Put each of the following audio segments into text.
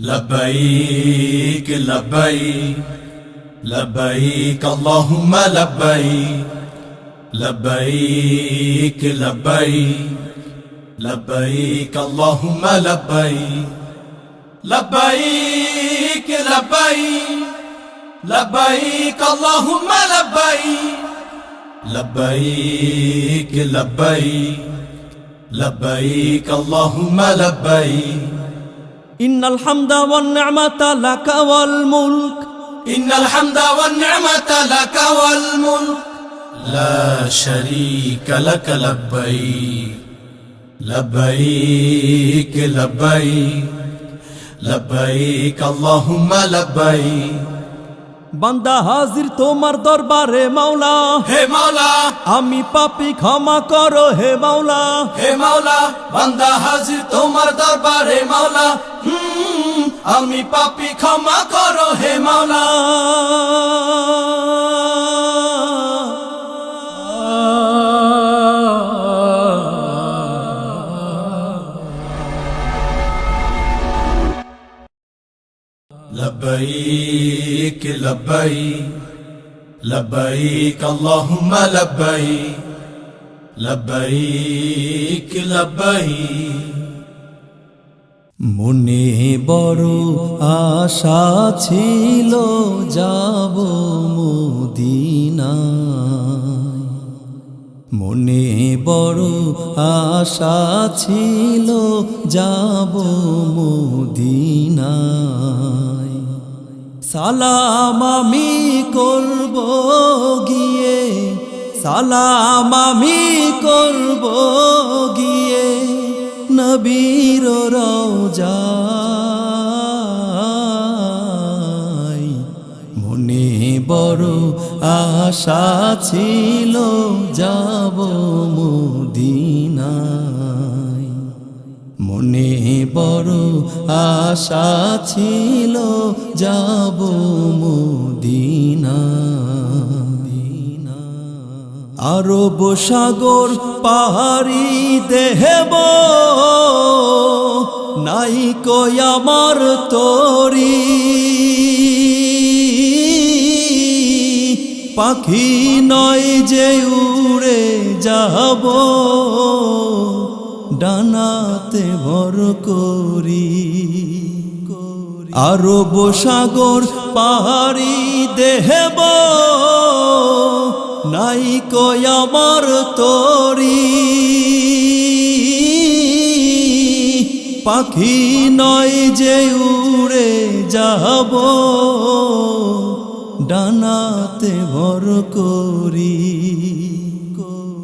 لبيك لبيك لبيك اللهم لبيك لبيك لبيك لبيك اللهم لبيك لبيك لبيك لبيك اللهم لبيك لبيك لبيك لبيك اللهم لبيك إن الحمد والنعمة لك والملك. إن الحمد والنعمة لك والملك. لا شريك لك لبيك. لبيك لبيك. لبيك اللهم لبيك. বান্দা হাজির তোমার দরবারে মাওলা। হে মাওলা। আমি পাপি ক্ষমা করো হে মাওলা। হে মাওলা বান্দা হাজির তোমার দরবারে মাওলা। আমি পাপি ক্ষমা করো হে মাওলা। لبيك لبيك لبيك اللهم لبيك لبيك لبيك মনে বড় আশা ছিল যাব মদিনায় মনে বড় আশা ছিল যাব মদিনায় সালাম আমি করব গিয়ে। সালাম আমি করব গিয়ে। নবীর রওজায় মনে বড় আশা ছিল, যাব মদিনায় বড় আশা ছিল, যাব মদিনা। আরব সাগর পাহাড়ি দেহব, নাই কই আমার তরি। পাখি নয় যে উড়ে যাব ডানাতে ভর করি। আরব সাগর পাহাড়ি দেহব। নাই কই আমার তরি। পাখি নয় যে উড়ে যাব। ডানাতে ভর করি।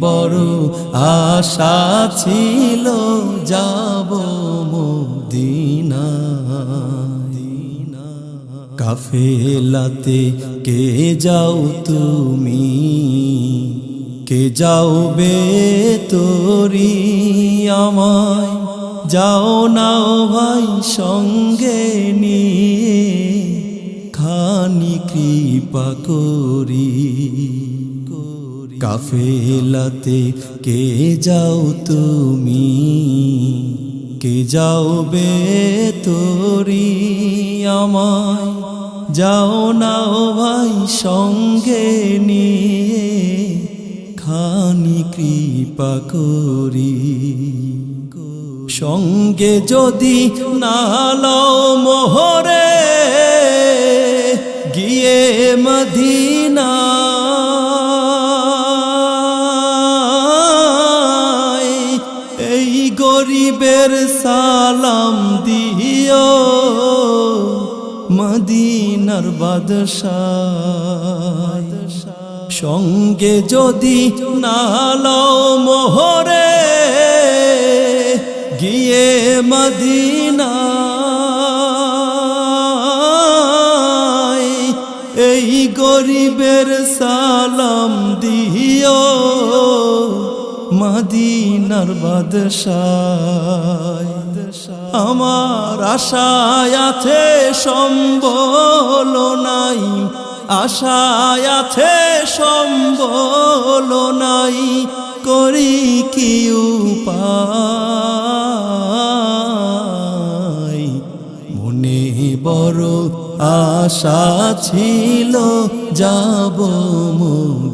বড় আশা ছিল যাব মদিনায়। কাফেলাতে কে যাও তুমি? কে যাও বে তোরি আমায়? যাও নাও ভাই সঙ্গে নিয়ে খানি কৃপা করি। কাফেলাতে কে যাও তুমি? কে যাও বে তোরি আমায়? যাও নাও ভাই সঙ্গে নিয়ে, খানি কৃপা করি। সঙ্গে যদি না মদিনার বাদশা সঙ্গে যদি নাল মোহরে গিয়ে মদিনা এই গরিবের সালাম দিও মদিনার বাদশা আমার আশায় আছে সম্বল নাই আশায় সম্বল নাই করি কি উপায়? মনে বড় আশা ছিল, যাব মদিনায়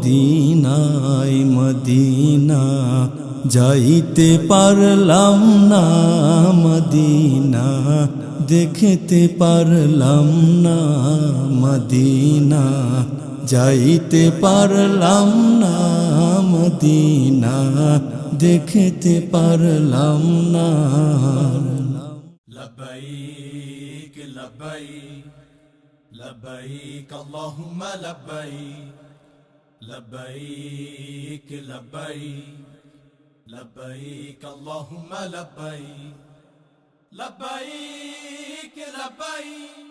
মদিনা, যাইতে পারলাম না মদিনা, দেখতে পারলাম না মদিনা, যাইতে পারলাম না মদিনা, দেখতে পারলাম না। লবাইক লবাইক লবাইক আল্লাহুম্মা লবাইক لبيك لبيك لبيك اللهم لبيك لبيك لبيك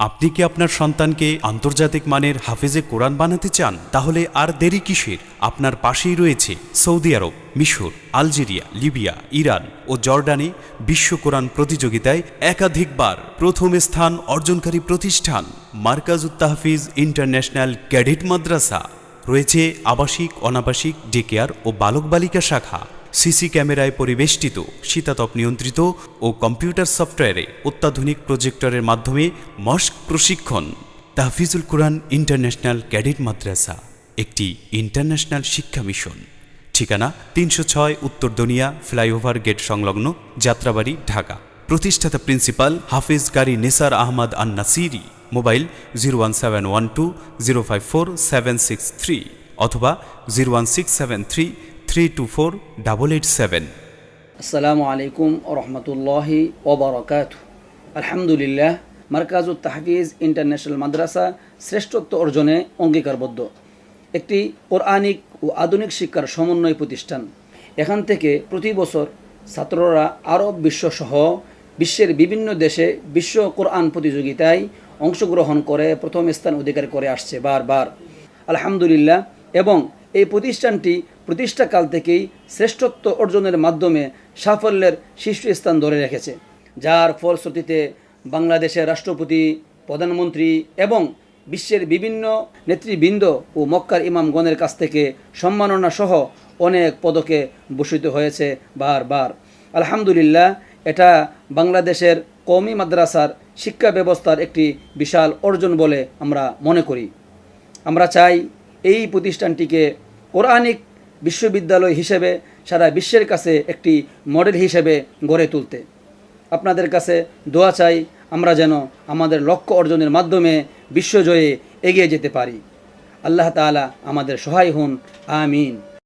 আপনি কি আপনার সন্তানকে আন্তর্জাতিক মানের হাফেজে কোরআন বানাতে চান তাহলে আর দেরি কিসের আপনার পাশেই রয়েছে সৌদি আরব মিশর আলজেরিয়া লিবিয়া ইরান ও জর্ডানে বিশ্ব কোরআন প্রতিযোগিতায় একাধিকবার প্রথম স্থান অর্জনকারী প্রতিষ্ঠান মার্কাজুত তাহফিজ ইন্টারন্যাশনাল ক্যাডেট মাদ্রাসা রয়েছে আবাসিক, অনাবাসিক, ডেকেয়ার ও বালক বালিকা শাখা। সিসি ক্যামেরায় পরিবেষ্টিত, শীতাতপ নিয়ন্ত্রিত ও কম্পিউটার সফটওয়্যারে অত্যাধুনিক প্রজেক্টরের মাধ্যমে মস্ক প্রশিক্ষণ। তাহফিজুল কোরআন ইন্টারন্যাশনাল ক্যাডেট মাদ্রাসা, একটি ইন্টারন্যাশনাল শিক্ষা মিশন। ঠিকানা তিনশো ছয় উত্তর দনিয়া, ফ্লাইওভার গেট সংলগ্ন, যাত্রাবাড়ি, ঢাকা। প্রতিষ্ঠাতা principal Hafiz Qari Nesar Ahmad An Nasiri mobile zero one seven one two zero five four seven six three অথবা zero one six seven three three two four double eight seven. আসসালামু আলাইকুম রহমতুল্লাহি ওবরকাত আলহামদুলিল্লাহ, মার্কাজুত Tahfiz international মাদ্রাসা শ্রেষ্ঠত্ব অর্জনে অঙ্গীকারবদ্ধ। একটি Quranic ও আধুনিক শিক্ষার সমন্বয় প্রতিষ্ঠান। এখান থেকে প্রতি বছর ছাত্ররা আরব বিশ্বসহ বিশ্বের বিভিন্ন দেশে বিশ্ব কোরআন প্রতিযোগিতায় অংশগ্রহণ করে, প্রথম স্থান অধিকার করে আসছে বারবার। আলহামদুলিল্লাহ, এবং এই প্রতিষ্ঠানটি প্রতিষ্ঠাকাল থেকেই শ্রেষ্ঠত্ব অর্জনের মাধ্যমে সাফল্যের শীর্ষস্থান ধরে রেখেছে, যার ফলশ্রুতিতে বাংলাদেশের রাষ্ট্রপতি, প্রধানমন্ত্রী এবং বিশ্বের বিভিন্ন নেতৃবৃন্দ ও মক্কার ইমামগণের কাছ থেকে সম্মাননা সহ অনেক পদকে ভূষিত হয়েছে বারবার। আলহামদুলিল্লাহ, এটা বাংলাদেশের কওমি মাদ্রাসার শিক্ষা ব্যবস্থার একটি বিশাল অর্জন বলে আমরা মনে করি। আমরা চাই এই প্রতিষ্ঠানটিকে কোরআনিক বিশ্ববিদ্যালয় হিসেবে সারা বিশ্বের কাছে একটি মডেল হিসেবে গড়ে তুলতে। আপনাদের কাছে দোয়া চাই আমরা যেন আমাদের লক্ষ্য অর্জনের মাধ্যমে বিশ্বজয়ে এগিয়ে যেতে পারি। আল্লাহ তাআলা আমাদের সহায় হন। আমিন।